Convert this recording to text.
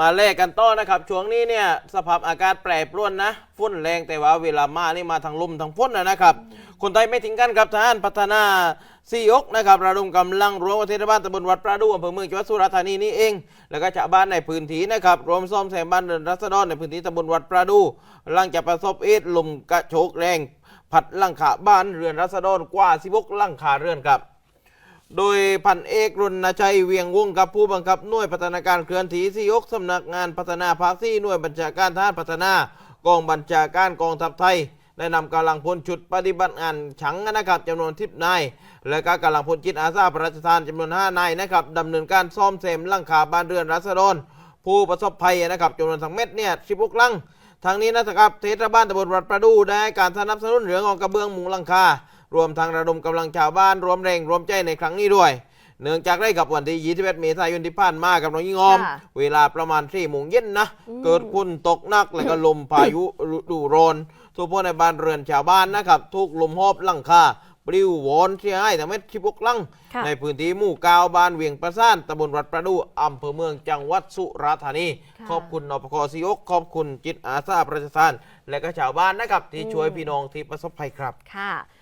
มาแลกกันต่อนะครับ ช่วงนี้เนี่ยสภาพอากาศแปรปรวนนะฝุ่นแรงแต่ว่าเวลามานี่มาทางลมทางฝนนะนะครับ คนไทยไม่ทิ้งกันครับทหารพัฒนาซียกนะครับระดมกำลังรวมประเทศบ้านตำบลวัดประดูอำเภอเมืองจังหวัดสุราษฎร์ธานีนี่เอง แล้วก็ชาวบ้านในพื้นที่นะครับรวมซ่อมแซมบ้านเรือนรัษฎรในพื้นที่ตำบลวัดประดูหลังจากประสบเหตุลมกระโชกแรงพัดหลังคาบ้านเรือนรัษฎรกว่า16หลังคาเรือนครับ โดยพันเอกรุณชัยเวียงวงกับผู้บังคับหน่วยพัฒนาการเคลื่อนที่ที่ยกสำนักงานพัฒนาภาคที่หน่วยบัญชาการทหารพัฒนากองบัญชาการกองทัพไทย ได้นำกำลังพลชุดปฏิบัติงานฉังนะครับจำนวนทิพนาย และก็กำลังพลจิตอาสาพระราชทานจำนวน5นายนะครับดำเนินการซ่อมแซมหลังคาบ้านเรือนรัษฎรผู้ประสบภัยนะครับจำนวนทั้งเม็ดเนี่ย16หลังทางนี้นะครับเทศบาลตำบลวัดประดูได้การสนับสนุนเรื่องของกระเบื้องมุงหลังคา รวมทางระดมกำลังชาวบ้านรวมแรงรวมใจในครั้งนี้ด้วย เนื่องจากได้กับวันที่21เมษายนที่ผ่านมากับน้องยิงออมค่ะเวลาประมาณ4โมงเย็นนะ เกิดฝนตกหนักแล้วก็ลมพายุฤดูร้อนทั่วพวกในบ้านเรือนชาวบ้านนะครับทุกลมหอบหลังคาปลิวโหวนเสียหายทำให้ชิบกลังค่ะในพื้นที่หมู่เกาวบ้านเวียงประสานตำบลวัดประดูอำเภอเมืองจังหวัดสุราษฎร์ธานีค่ะขอบคุณนปคซีอกขอบคุณจิตอาสาประชาทานและก็ชาวบ้านนะครับ ที่ช่วยพี่น้องที่ประสบภัยครับ ค่ะ